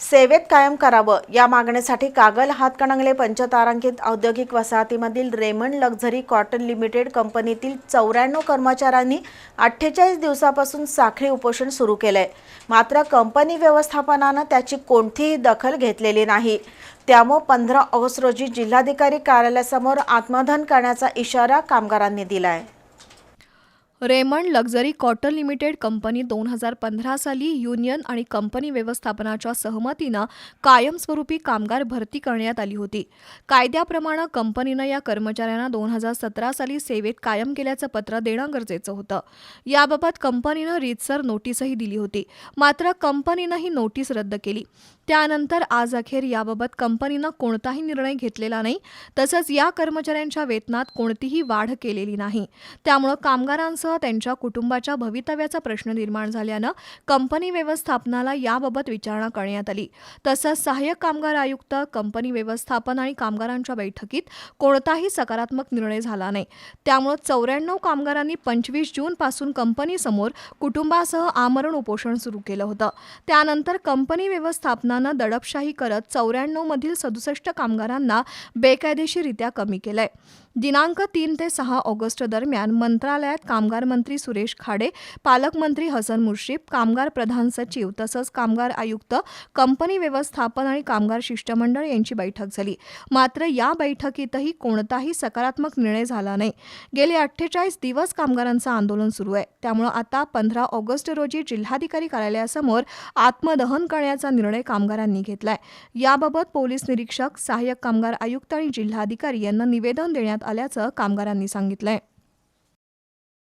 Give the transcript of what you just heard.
सेवेत कायम करावं. या मागणीसाठी कागल हातकणंगले पंचतारांकित औद्योगिक वसाहतीमधील रेमंड लक्झरी कॉटन लिमिटेड कंपनीतील चौऱ्याण्णव कर्मचाऱ्यांनी अठ्ठेचाळीस दिवसापासून साखळी उपोषण सुरू केलंय. मात्र कंपनी व्यवस्थापनानं त्याची कोणतीही दखल घेतलेली नाही. त्यामुळे पंधरा ऑगस्ट रोजी जिल्हाधिकारी कार्यालयासमोर आत्मदहन करण्याचा इशारा कामगारांनी दिला आहे Raymond luxury cotton limited company दोन हजार पंधरा साली युनियन आणि कंपनी व्यवस्थापनाच्या सहमतीनं कायमस्वरूपी कामगार भरती करण्यात आली होती. कायद्याप्रमाणे कंपनीनं या कर्मचाऱ्यांना दोन हजार सतरा साली सेवेत कायम केल्याचं पत्र देणं गरजेचं होतं. याबाबत कंपनीनं रीतसर नोटीसही दिली होती. मात्र कंपनीनं ही नोटीस रद्द केली. त्यानंतर आज अखेर याबाबत कंपनीनं कोणताही निर्णय घेतलेला नाही. तसंच या कर्मचाऱ्यांच्या वेतनात कोणतीही वाढ केलेली नाही. त्यामुळं कामगारांसह त्यांच्या कुटुंबाच्या भवितव्याचा प्रश्न निर्माण झाल्यानं कंपनी व्यवस्थापनाला याबाबत विचारणा करण्यात आली. तसंच सहाय्यक कामगार आयुक्त कंपनी व्यवस्थापन आणि कामगारांच्या बैठकीत कोणताही सकारात्मक निर्णय झाला नाही. त्यामुळं चौऱ्याण्णव कामगारांनी पंचवीस जूनपासून कंपनीसमोर कुटुंबासह आमरण उपोषण सुरू केलं होतं. त्यानंतर कंपनी व्यवस्थापना शासनानं दडपशाही करत चौऱ्याण्णव मधील सदुसष्ट कामगारांना बेकायदेशीरित्या कमी केलंय. दिनांक तीन ते सहा ऑगस्ट दरम्यान मंत्रालयात कामगार मंत्री सुरेश खाडे पालकमंत्री हसन मुश्रीफ कामगार प्रधान सचिव तसंच कामगार आयुक्त कंपनी व्यवस्थापन आणि कामगार शिष्टमंडळ यांची बैठक झाली. मात्र या बैठकीतही कोणताही सकारात्मक निर्णय झाला नाही. गेले अठ्ठेचाळीस दिवस कामगारांचं आंदोलन सुरू आहे. त्यामुळं आता पंधरा ऑगस्ट रोजी जिल्हाधिकारी कार्यालयासमोर आत्मदहन करण्याचा निर्णय कामगारांनी घेतलाय. याबाबत पोलीस निरीक्षक सहाय्यक कामगार आयुक्त आणि जिल्हाधिकारी यांना निवेदन देण्यात आल्याचं कामगारांनी सांगितलंय.